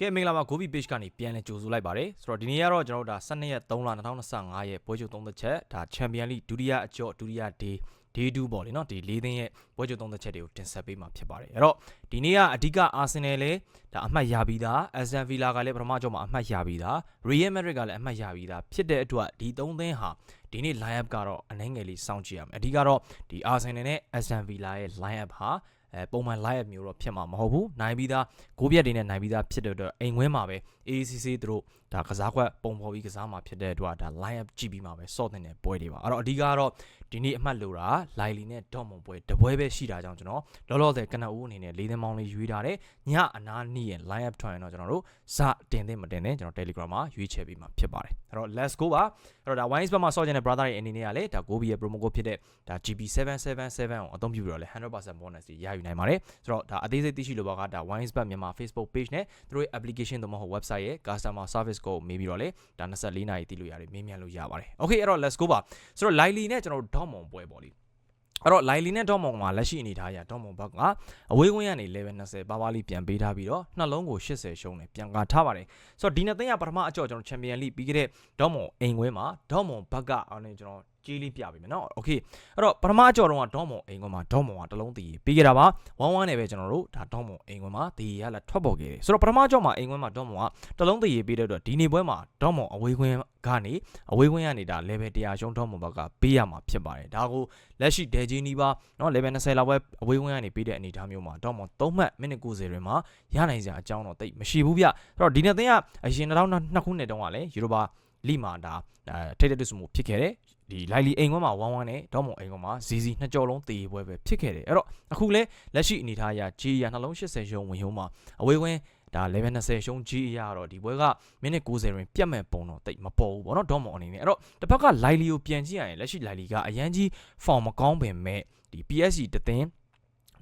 ကဲမင်္ဂလာပါ Gobi Page ကနေပြန်လဲကြိုဆိုလိုက်ပါတယ်ဆိုတော့ဒီနေ့ကတော့ကျွန်တော်တို့ဒါ12ရက်3လ2025ရဲ့ပွဲချုပ်3သက်ချက်ဒါ Champion League ဒုတိယအကျော့ဒုတိယ day day 2ပေါ့လေနော်ဒီ၄သိန်းရဲ့ပွဲချုပ်3သက်ချက်တွေကိုတင်ဆက်ပေးမှာဖြစ်ပါတယ်အဲ့တော့ဒီနေ့ကအဓိက Arsenal လည်းဒါအမှတ်ရပြီးသား Aston Villa ကလည်းပထမကျော့မှာအမှတ်ရပြီးသား Real Madrid ကလည်းအမှတ်ရပြီးသားဖြစ်တဲ့အတွက်ဒီ3သိန်းဟာဒီနေ့ line up ကတော့အနှဲငယ်လေးစောင့်ကြည့်ရမယ်အဓိကတော့ဒီ Arsenal နဲ့ Aston Villa ရဲ့ line up ဟာ အဲပုံမှန် live မျိုးတော့ဖြစ်မှာမဟုတ်ဘူးနိုင်ပြီးသားဂိုးပြက်တွေနဲ့နိုင်ပြီးသားဖြစ်တဲ့အတွက်အိမ်ခွင်းမှာပဲ ACC သူတို့ ဒါကစားကွက်ပုံဖော်ပြီးကစားမှာဖြစ်တဲ့အတွက်ဒါ line up ကြည့်ပြီးမှာပဲစော့တဲ့ပွဲတွေပါအဲ့တော့အဓိကတော့ဒီနေ့အမှတ်လို့တာလိုင်လီနဲ့ဒေါ့မွန်ပွဲတပွဲပဲရှိတာကြောင့်ကျွန်တော်လောလောဆယ်ကနဦးအနေနဲ့လေးသင်းမောင်းလေးရွေးထားတယ်ညအနားနီးရဲ့ line up ထွက်ရင်တော့ကျွန်တော်တို့စတင်သင့်မတင်သင့်ကျွန်တော် Telegram မှာရွေးချယ်ပြီးမှာဖြစ်ပါတယ်အဲ့တော့ let's go ပါအဲ့တော့ဒါ wines ဘက်မှာစော့ချင်တဲ့ brother တွေအနေနဲ့ကလည်းဒါ Gobi ရဲ့ promo code ဖြစ်တဲ့ဒါ GB777 ကိုအသုံးပြုပြီးတော့လည်း100% bonus တွေရယူနိုင်ပါတယ်ဆိုတော့ဒါအသေးစိတ်သိရှိလိုပါကဒါ wines ဘက်မြန်မာ Facebook page နဲ့သူတို့ရဲ့ application သို့မဟုတ် website ရဲ့ customer service ကိုမေးပြီးတော့လေဒါ24နာရီသိလို့ရတယ်မေးမြန်းလို့ရပါတယ် okay အဲ့တော့ let's go ပါဆိုတော့ lively နဲ့ကျွန်တော်တို့ dot mon ပွဲပေါ့လေအဲ့တော့ lively နဲ့ dot mon မှာလက်ရှိအနေထားအရ dot mon ဘက်ကအဝေးဝင်းကနေ level 20ပါပါလေးပြန်ပေးထားပြီးတော့နှလုံးကို80ရှုံးတယ်ပြန်ကာထားပါတယ်ဆိုတော့ဒီနှစ်သိန်းကပထမအကြော့ကျွန်တော် champion league ပြီးခဲ့တဲ့ dot mon အိမ်ဝင်းမှာ dot mon ဘက်ကအောင်းနေကျွန်တော် ကြီးလေးပြပေးမယ်နော်โอเคအဲ့တော့ပထမအကြော်တော့ကဒေါမွန်အိမ်ကွန်းမှာဒေါမွန်ကတလုံးတည်ပြီးခဲ့တာပါဝမ်းဝမ်းနဲ့ပဲကျွန်တော်တို့ဒါဒေါမွန်အိမ်ကွန်းမှာတည်ရလာထွက်ပေါ်ခဲ့တယ်ဆိုတော့ပထမအကြော်မှာအိမ်ကွန်းမှာဒေါမွန်ကတလုံးတည်ပြီးတဲ့အတွက်ဒီနေ့ပွဲမှာဒေါမွန်အဝေးကွင်းကနေအဝေးကွင်းကနေဒါ level 100ရှုံးဒေါမွန်ဘက်ကပေးရမှာဖြစ်ပါတယ်ဒါကိုလက်ရှိဒဲဂျီနီပါเนาะ level 20လောက်ပဲအဝေးကွင်းကနေပေးတဲ့အနေအထားမျိုးမှာဒေါမွန်3မှတ်မိနစ်90တွင်မှာရနိုင်စရာအကြောင်းတော့တိတ်မရှိဘူးဗျအဲ့တော့ဒီနေ့သင်းကအရင်2002ခုနှစ်တုန်းကလည်းယူရိုပါလိမာဒါထိတ်တဲ့စုမှုဖြစ်ခဲ့တယ် ဒီလိုက်လီအိမ်ကွန်းမှာဝမ်းဝမ်းနဲ့ဒေါမုံအိမ်ကွန်းမှာဇီဇီနှစ်ကြော်လုံးတေးပွဲပဲဖြစ်ခဲ့တယ်အဲ့တော့အခုလဲလက်ရှိအနေထားအရဂျီရနှလုံး80ရုံဝင်ရုံမှာအဝေးဝင်းဒါ level 20ရှုံးကြီးအရတော့ဒီပွဲကမိနစ်90တွင်ပြတ်မဲ့ပုံတော့တိတ်မပေါ်ဘူးဗောနော်ဒေါမုံအနေနဲ့အဲ့တော့တစ်ဖက်ကလိုက်လီကိုပြန်ကြည့်ရရင်လက်ရှိလိုက်လီကအရန်ကြီး form မကောင်းပင်မဲ့ဒီ PSG တသင်း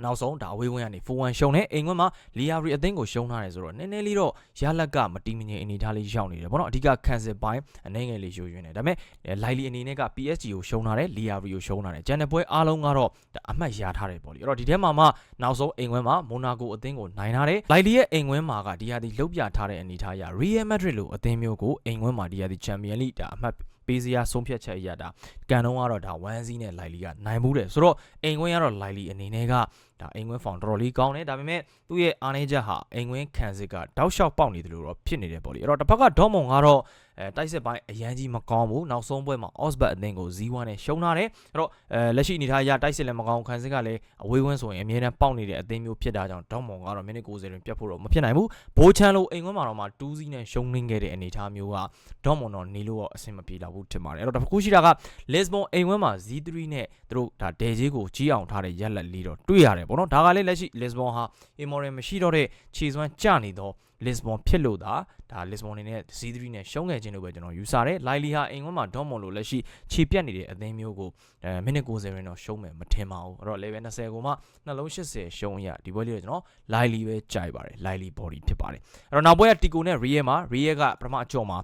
နောက်ဆုံးဒါအဝေးဝင်ကနေ4-1ရှုံးတယ်အိမ်ခွန်းမှာလီယာရီအသင်းကိုရှုံးထားတယ်ဆိုတော့နည်းနည်းလေးတော့ရလက်ကမတီးမငြိမ်အနေထားလေးရောက်နေတယ်ပေါ့နော်အဓိကကန်ဆယ်ပိုင်းအနေငယ်လေးယူရင်းနေဒါပေမဲ့လိုက်လီအနေနဲ့က PSG ကိုရှုံးထားတယ်လီယာရီကိုရှုံးထားတယ်ဂျန်နယ်ပွဲအားလုံးကတော့အမှတ်ရထားတယ်ပေါ့လေအဲ့တော့ဒီထဲမှာမှနောက်ဆုံးအိမ်ခွန်းမှာမိုနာကိုအသင်းကိုနိုင်ထားတယ်လိုက်လီရဲ့အိမ်ခွန်းမှာကဒီဟာဒီလှုပ်ပြထားတဲ့အနေထားအရ Real Madrid လို့အသင်းမျိုးကိုအိမ်ခွန်းမှာဒီဟာဒီ Champions League ဒါအမှတ် ပေးစရာဆုံးဖြတ်ချက်အရတာကန်တော့ကတော့ဒါ1စီးနဲ့လိုက်လီကနိုင်မှုတယ်ဆိုတော့အိမ်ခွင်းကတော့လိုက်လီအနေနဲ့ကဒါအိမ်ခွင်းဖောင်တော်တော်လေးကောင်းတယ်ဒါပေမဲ့သူ့ရဲ့အားနည်းချက်ဟာအိမ်ခွင်းခံစစ်ကတောက်လျှောက်ပေါက်နေတယ်လို့တော့ဖြစ်နေတယ်ပေါ့လေအဲ့တော့တစ်ဖက်ကဒေါမွန်ကတော့ အဲတိုက်စစ်ပိုင်းအရန်ကြီးမကောင်းဘူးနောက်ဆုံးပွဲမှာ Osbat အသင်းကို0-1နဲ့ရှုံးထားတယ်အဲ့တော့အဲလက်ရှိအနေထားအရတိုက်စစ်လည်းမကောင်းခံစစ်ကလည်းအဝေးဝန်းဆိုရင်အမြဲတမ်းပေါက်နေတဲ့အသင်းမျိုးဖြစ်တာကြောင့်ဒေါမွန်ကတော့မိနစ်90တွင်ပြတ်ဖို့တော့မဖြစ်နိုင်ဘူးဘိုးချန်လိုအိမ်ခွန်းမှာတော့မှ2-0နဲ့ရှုံးနေခဲ့တဲ့အနေအထားမျိုးကဒေါမွန်တော့နေလို့တော့အဆင်မပြေတော့ဘူးထင်ပါတယ်အဲ့တော့တစ်ခုရှိတာက Lisbon အိမ်ခွန်းမှာ Z3 နဲ့သူတို့ဒါဒဲဂျေးကိုကြီးအောင်ထားတဲ့ရက်လက်လေးတော့တွေ့ရတယ်ပေါ့နော်ဒါကလည်းလက်ရှိ Lisbon ဟာ Immortal မရှိတော့တဲ့ခြေစွမ်းကျနေတော့ Lisbon ဖြစ်လို့ဒါဒါ Lisbon အနေနဲ့ Z3 နဲ့ရှုံးခဲ့ခြင်းလို့ပဲကျွန်တော်ယူဆတယ်။ Lily ဟာအိမ်ဝန်းမှာ Dortmund လို့လက်ရှိခြေပြတ်နေတဲ့အသင်းမျိုးကိုအဲမိနစ်90ရင်တော့ရှုံးမယ်မထင်ပါဘူး။အဲ့တော့ level 20ကိုမှနှလုံး80ရှုံးရဒီပွဲလေးကိုကျွန်တော် Lily ပဲကြိုက်ပါတယ်။ Lily body ဖြစ်ပါတယ်။အဲ့တော့နောက်ပွဲက Tico နဲ့ Real မှာ Real ကပထမအကြော့မှာ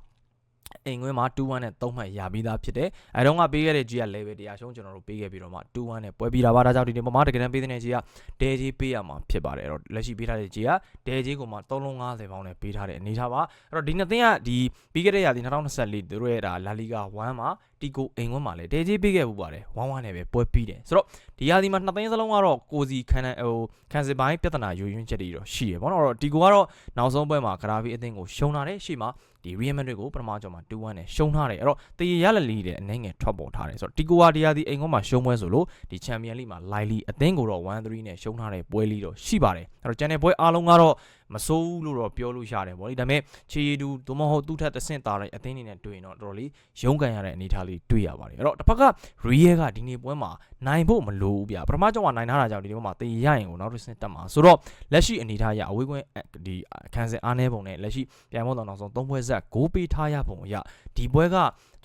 အိမ်ခွင်းမှာ2-1နဲ့3မှတ်ရပြီးသားဖြစ်တယ်အဲတုန်းကပေးခဲ့တဲ့ G က level တရားရှုံးကျွန်တော်တို့ပေးခဲ့ပြီးတော့မှ2-1နဲ့ပွဲပြီးတာပါဒါကြောင့်ဒီနေ့ပမာတကယ်တမ်းပေးတဲ့ G ကဒဲကြီးပေးရမှာဖြစ်ပါတယ်အဲ့တော့လက်ရှိပေးထားတဲ့ G ကဒဲကြီးကိုမှ3လုံး50ပေါင်းနဲ့ပေးထားတဲ့အနေထားပါအဲ့တော့ဒီနှစ်သင်းကဒီပြီးခဲ့တဲ့ရာသီ2024သူတို့ရဲ့ဒါလာလီဂါ1မှာတီကိုအိမ်ခွန်းမှာလည်းဒဲကြီးပေးခဲ့ဘူးပါတယ်1-1နဲ့ပဲပွဲပြီးတယ်ဆိုတော့ဒီရာသီမှာနှစ်သိန်းစလုံးကတော့ကိုစီခန်းဟိုခန်းစစ်ပိုင်းပြဿနာယူရင်းချက်တွေတော့ရှိရပေါ့နော်အဲ့တော့တီကိုကတော့နောက်ဆုံးပွဲမှာဂရာဗီအသင်းကိုရှုံးလာတယ်ရှေ့မှာဒီ Real Madrid ကိုပထမကြော်မှာ2-1နဲ့ရှုံးထားတယ်အဲ့တော့တည်ရလက်လီတဲ့အနေငယ်ထွက်ပေါ်ထားတယ်ဆိုတော့တီကိုဟာဒီယာဒီအိမ်ကွန်းမှာရှုံးပွဲဆိုလို့ဒီ Champion League မှာ Lively အသင်းကိုတော့1-3နဲ့ရှုံးထားတဲ့ပွဲလေးတော့ရှိပါတယ်အဲ့တော့ကျန်တဲ့ပွဲအားလုံးကတော့ မစိုးဘူးလို့တော့ပြောလို့ရတယ်ဗောလေဒါပေမဲ့ခြေရည်တူသို့မဟုတ်သူ့ထက်တဆင့်သားတဲ့အသင်းတွေနဲ့တွေ့ရင်တော့တော်တော်လေးရုန်းကန်ရတဲ့အနေအထားလေးတွေ့ရပါတယ်အဲ့တော့တစ်ဖက်က Real ကဒီနေ့ပွဲမှာနိုင်ဖို့မလိုဘူးဗျပထမကြောင်ကနိုင်ထားတာကြောင့်ဒီနေ့ပွဲမှာတည်ရရင်ကိုနောက်တစ်ဆင့်တက်မှာဆိုတော့လက်ရှိအနေအထားအရအဝေးကွင်းဒီအခန်းစဉ်အားနည်းပုံနဲ့လက်ရှိပြန်ဖို့တော့နောက်ဆုံး၃ပွဲဆက်ဂိုးပေးထားရပုံအရဒီပွဲက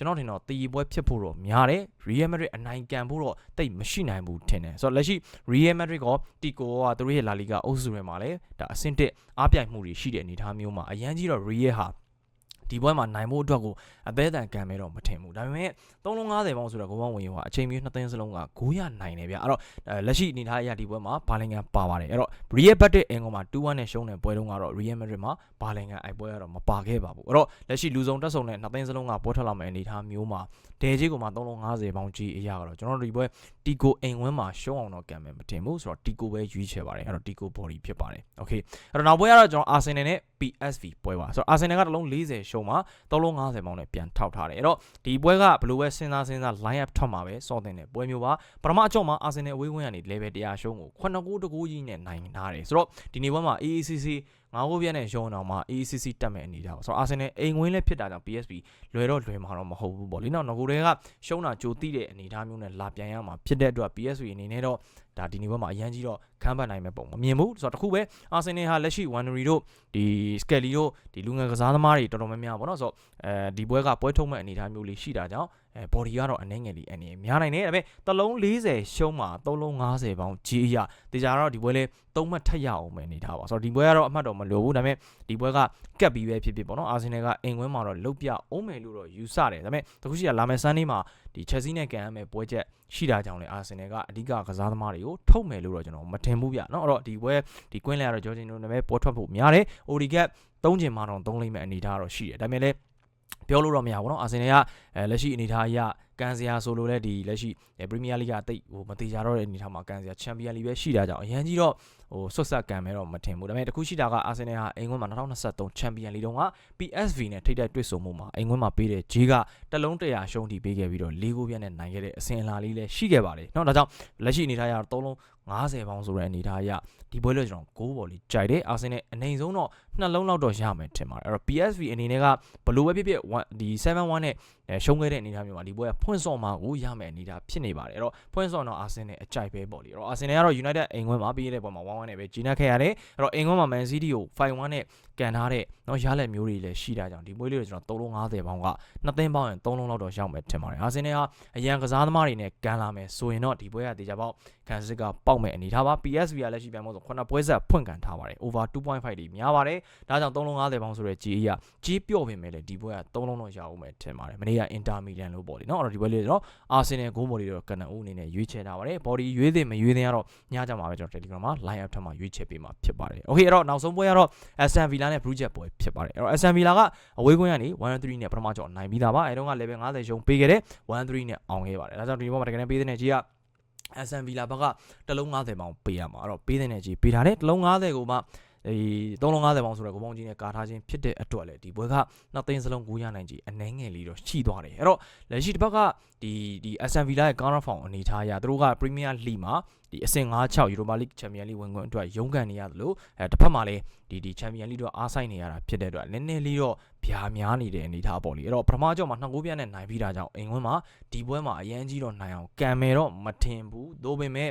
ကျွန်တော်ထင်တော့တည်ပွဲဖြစ်ဖို့တော့များတယ် Real Madrid အနိုင်ကန်ဖို့တော့တိတ်မရှိနိုင်ဘူးထင်တယ်ဆိုတော့လက်ရှိ Real Madrid ကတီကိုကသူတို့ရဲ့ La Liga အုပ်စုထဲမှာလည်းဒါအဆင့်တစ်အားပြိုင်မှုတွေရှိတဲ့အနေအထားမျိုးမှာအရန်ကြီးတော့ Real ဟာ ဒီဒီပွဲမှာနိုင်ဖို့အတွက်ကိုအသေးအတန်ကံမဲတော့မထင်ဘူးဒါပေမဲ့3လုံး90ပေါင်းဆိုတော့ကိုပေါင်းဝင်ရောအချိန်မျိုးနှစ်သိန်းစလုံးက900နိုင်တယ်ဗျအဲ့တော့လက်ရှိအနေထားအရဒီပွဲမှာဘာလင်ကန်ပါပါတယ်အဲ့တော့ Real Madrid အင်ကုန်မှာ2-1နဲ့ရှုံးတဲ့ပွဲတုန်းကတော့ Real Madrid မှာဘာလင်ကန်အိုက်ပွဲကတော့မပါခဲ့ပါဘူးအဲ့တော့လက်ရှိလူစုံတက်ဆုံတဲ့နှစ်သိန်းစလုံးကပွဲထွက်လာမယ့်အနေထားမျိုးမှာဒဲကြီးကမှ3လုံး90ပေါင်းကြီးအရာကတော့ကျွန်တော်တို့ဒီပွဲတီကိုအိမ်ဝင်းမှာရှုံးအောင်တော့ကံမယ်မတင်ဘူးဆိုတော့တီကိုပဲရွေးချယ်ပါတယ်အဲ့တော့တီကို body ဖြစ်ပါတယ်โอเคအဲ့တော့နောက်ပွဲကတော့ကျွန်တော် Arsenal နဲ့ PSV ပွဲပါဆိုတော့ Arsenal ကတစ်လုံး40ရှုံးမှာ3လုံး90ပေါင်းနဲ့ပြန်ထောက်ထားတယ်အဲ့တော့ဒီပွဲကဘယ်လိုပဲစဉ်းစားစဉ်းစား line up ထွက်မှာပဲစောတင်တဲ့ပွဲမျိုးပါပထမအကြော့မှာ Arsenal အဝေးဝင်ကနေ level 100ရှုံးကို9ဂိုးတကိုးကြီးနဲ့နိုင်ထားတယ်ဆိုတော့ဒီနေ့ပွဲမှာ AACC ငါးကိုပြည့်နဲ့ရှုံးအောင်မှာ ACC တက်မဲ့အနေထားပါဆိုတော့ Arsenal အိမ်ဝင်းလည်းဖြစ်တာကြောင့် PSV လွယ်တော့လွယ်မှာတော့မဟုတ်ဘူးပေါ့လေနော်ငကိုတွေကရှုံးတာကြိုတိတဲ့အနေထားမျိုးနဲ့လာပြန်ရမှာဖြစ်တဲ့အတွက် PSV အနေနဲ့တော့ ဒါဒီနေ့ဘက်မှာအရန်ကြီးတော့ခမ်းပတ်နိုင်မဲ့ပုံမမြင်ဘူးဆိုတော့တခုပဲ Arsenal ဟာလက်ရှိ Wandery တို့ဒီ Skelly တို့ဒီလူငယ်ကစားသမားတွေတော်တော်များများပေါ့နော်ဆိုတော့အဲဒီပွဲကပွဲထုံးမဲ့အနေထားမျိုးလေးရှိတာကြောင့်အဲ body ကတော့အနှဲငယ်လေးအနေများနိုင်တယ်ဒါပေမဲ့တလုံး40ရှုံးမှာ3လုံး90ပေါင်းကြီးရတေချာတော့ဒီပွဲလေးသုံးမှတ်ထက်ရအောင်ပဲအနေထားပါဆိုတော့ဒီပွဲကတော့အမှတ်တော့မလိုဘူးဒါပေမဲ့ဒီပွဲကကက်ပြီးပဲဖြစ်ဖြစ်ပေါ့နော်အာဆင်နယ်ကအိမ်ခွင်းမှာတော့လုတ်ပြအောင်မယ်လို့တော့ယူဆတယ်ဒါပေမဲ့တခုရှိကလာမယ်ဆန်းနေ့မှာဒီချက်စီနဲ့ကန်ရမယ်ပွဲချက်ရှိတာကြောင့်လေအာဆင်နယ်ကအဓိကကစားသမားတွေကိုထုတ်မယ်လို့တော့ကျွန်တော်မထင်ဘူးဗျเนาะအဲ့တော့ဒီပွဲဒီကွင်းလဲကတော့ဂျော်ဂျင်တို့နဲ့ပဲပွဲထွက်ဖို့များတယ်အိုဒီကက်၃ချိန်မှတော့၃လိမ့်မဲ့အနေထားတော့ရှိတယ်ဒါပေမဲ့လည်းပြောလို့တော့မရဘူးเนาะအာဆင်နယ်က အဲလက်ရှိအနေထားအရကန်စရာဆိုလို့လဲဒီလက်ရှိပရီးမီးယားလိဂ်ကတိတ်ဟိုမသေးကြတော့တဲ့အနေထားမှာကန်စရာချန်ပီယံလိပဲရှိတာကြောင့်အရန်ကြီးတော့ဟိုဆွတ်ဆက်ကန်မဲတော့မထင်ဘူးဒါပေမဲ့တခုရှိတာကအာဆင်နယ်ဟာအိမ်ခွန်းမှာ2023ချန်ပီယံလိတုန်းက PSV နဲ့ထိပ်တိုက်တွေ့ဆုံမှုမှာအိမ်ခွန်းမှာပေးတဲ့ဂျေးကတလုံးတရာရှုံးတီပေးခဲ့ပြီးတော့၄ဂိုးပြတ်နဲ့နိုင်ခဲ့တဲ့အစင်အလာလေးလည်းရှိခဲ့ပါတယ်เนาะဒါကြောင့်လက်ရှိအနေထားရတော့3လုံး90ပေါင်းဆိုတဲ့အနေထားအရဒီပွဲလို့ကျွန်တော်ဂိုးဘော်လေးကြိုက်တယ်အာဆင်နယ်အနေဆုံးတော့နှလုံးလောက်တော့ရမယ်ထင်ပါတယ်အဲ့တော့ PSV အနေနဲ့ကဘလို့ပဲဖြစ်ဖြစ်ဒီ7-1နဲ့ ရှုံးခဲ့တဲ့အနေထားမျိုးမှာဒီပွဲကဖွင့်စော့မှာကိုရမယ်အနေထားဖြစ်နေပါတယ်အဲ့တော့ဖွင့်စော့တော့အာဆင်နယ်အကြိုက်ပဲပေါ့လေအဲ့တော့အာဆင်နယ်ကတော့ United အိမ်ခွင်းမှာပြီးတဲ့ပွဲမှာ1-1နဲ့ပဲဂျီနက်ခဲ့ရတယ်အဲ့တော့အိမ်ခွင်းမှာ Man City ကို5-1နဲ့ကန်ထားတဲ့เนาะရလက်မျိုးတွေလည်းရှိတာကြောင့်ဒီပွဲလေးကိုကျွန်တော်350ပေါင်းကနှစ်သိန်းပေါင်းရင်3လုံးလောက်တော့ရောက်မယ်ထင်ပါတယ်အာဆင်နယ်ဟာအရန်ကစားသမားတွေနဲ့ကန်လာမယ်ဆိုရင်တော့ဒီပွဲကတေချာပေါက်ကန်စစ်ကပေါက်မယ်အနေထားပါ PSV ကလည်းရှိပြန်မို့ဆိုခုနပွဲဆက်ဖွင့်ကန်ထားပါတယ် over 2.5တွေများပါတယ်ဒါကြောင့်3လုံး50ပေါင်းဆိုတဲ့ကြီးအရာကြီးပြော့ပြင်မဲ့လေဒီပွဲက3လုံးတော့ရအောင်မယ်ထင်ပါတယ်မနေ့က Inter Milan လို့ပေါ့လေเนาะအဲ့တော့ဒီပွဲလေးတော့ Arsenal ဂိုးဘော်လေးတော့ကန်နဦးအနေနဲ့ရွေးချယ်ထားပါတယ် body ရွေးသည်မရွေးသည်ကတော့ညကြမှာပဲကျွန်တော် Telegram မှာ line up ထပ်မှာရွေးချယ်ပေးမှာဖြစ်ပါတယ် okay အဲ့တော့နောက်ဆုံးပွဲကတော့ Aston Villa နဲ့ Blue Jet ပွဲဖြစ်ပါတယ်အဲ့တော့ Aston Villa ကအဝေးကွင်းကနေ1-3နဲ့ပထမကြော်နိုင်ပြီးသားပါအဲတုန်းက level 50ရှုံးပေးခဲ့တဲ့1-3နဲ့အောင်ခဲ့ပါတယ်ဒါကြောင့်ဒီဘောမှာတကယ်ပေးတဲ့ကြီးက SN Villa ဘက်ကတလုံး90ပေါင်ပေးရမှာအဲ့တော့ပေးတဲ့ကြီးပေးထားတယ်တလုံး90ကိုမှ ဒီ350ပေါင်ဆိုတဲ့ကိုပေါင်းကြီးနဲ့ကာထားခြင်းဖြစ်တဲ့အတွက်လည်းဒီဘွဲကနှစ်သိန်းစလုံး9ရနိုင်ကြီးအနှဲငယ်လေးတော့ရှိသွားတယ်အဲ့တော့လက်ရှိတစ်ပတ်ကဒီဒီ SN Villa ရဲ့ counter form အနေထားအရသူတို့က Premier League မှာဒီအဆင့်5-6 Europa League Champions League ဝင်ခွင့်အတွက်ရုန်းကန်နေရတယ်လို့အဲတစ်ဖက်မှာလည်းဒီဒီ Champions League တော့အားဆိုင်နေရတာဖြစ်တဲ့အတွက်နည်းနည်းလေးတော့ဗျာများနေတဲ့အနေထားပေါ့လေအဲ့တော့ပထမကြော့မှာနှစ်ကိုးပြတ်နဲ့နိုင်ပြီးတာကြောင့်အိမ်ဝင်းမှာဒီပွဲမှာအရန်ကြီးတော့နိုင်အောင်ကံမယ်တော့မထင်ဘူးသို့ပေမဲ့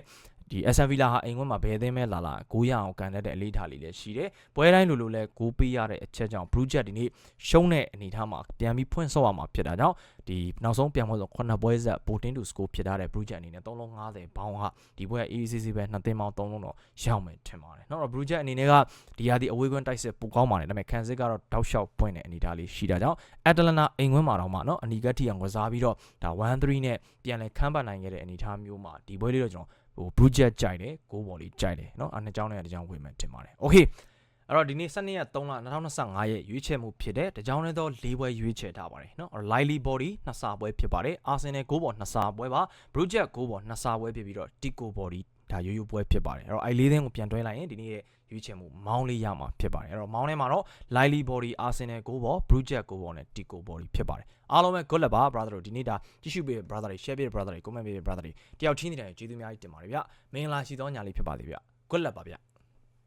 ဒီ SN Villa ဟာအိမ်ခွန်းမှာဘယ်အသင်းမဲလာလာဂိုးရအောင်ကန်တတ်တဲ့အလေးထားလေးလည်းရှိတယ်။ပွဲတိုင်းလိုလိုလဲဂိုးပေးရတဲ့အချက်ကြောင့် Blue Jet ဒီနေ့ရှုံးတဲ့အနေထားမှာပြန်ပြီးဖွင့်ဆော့ရမှာဖြစ်တာကြောင့်ဒီနောက်ဆုံးပြန်ပွဲဆို9ပွဲဆက် Botin to score ဖြစ်ထားတဲ့ Brugge အနေနဲ့3လုံး90ဘောင်းကဒီပွဲက ACC ပဲ2သင်းပေါင်း3လုံးတော့ရောက်မယ်ထင်ပါတယ်နောက်တော့ Brugge အနေနဲ့ကဒီဟာဒီအဝေးကွင်းတိုက်စစ်ပိုကောင်းပါတယ်ဒါပေမဲ့ Kansas ကတော့တောက်လျှောက်ပွင့်တဲ့အနေအထားလေးရှိတာကြောင့် Atlanta အိမ်ကွင်းမှာတော့မှနော်အနီကပ်ထိအောင်ကစားပြီးတော့ဒါ1-3နဲ့ပြန်လဲခံပါနိုင်ခဲ့တဲ့အနေအထားမျိုးမှာဒီပွဲလေးတော့ကျွန်တော်ဟို Brugge ကြိုက်တယ်ဂိုးပေါ်လေးကြိုက်တယ်နော်အဲနှစ်ကြောင်းနဲ့တစ်ကြောင်းဝင်မယ်ထင်ပါတယ် Okay အဲ့တော့ဒီနေ့12ရက်3လ2025ရဲ့ရွေးချယ်မှုဖြစ်တဲ့တကြောင်တည်းသော၄ပွဲရွေးချယ်ထားပါတယ်နော် Lively Body နှစ်စာပွဲဖြစ်ပါတယ် Arsenal 9ပေါ်နှစ်စာပွဲပါ Brugge 9ပေါ်နှစ်စာပွဲဖြစ်ပြီးတော့ Tico Body ဒါရိုးရိုးပွဲဖြစ်ပါတယ်အဲ့တော့အဲ့လေးသင်းကိုပြန်တွဲလိုက်ရင်ဒီနေ့ရဲ့ရွေးချယ်မှုမောင်းလေးရမှာဖြစ်ပါတယ်အဲ့တော့မောင်းထဲမှာတော့ Lively Body Arsenal 9ပေါ် Brugge 9ပေါ်နဲ့ Tico Body ဖြစ်ပါတယ်အားလုံးပဲ good luck ပါ brother တို့ဒီနေ့ဒါကြည့်ရှုပေး brother တွေ share ပေး brother တွေ comment ပေး brother တွေတယောက်ချင်းနေတဲ့ကျေးဇူးအများကြီးတင်ပါတယ်ဗျမင်္ဂလာရှိသောညလေးဖြစ်ပါစေဗျ good luck ပါဗျ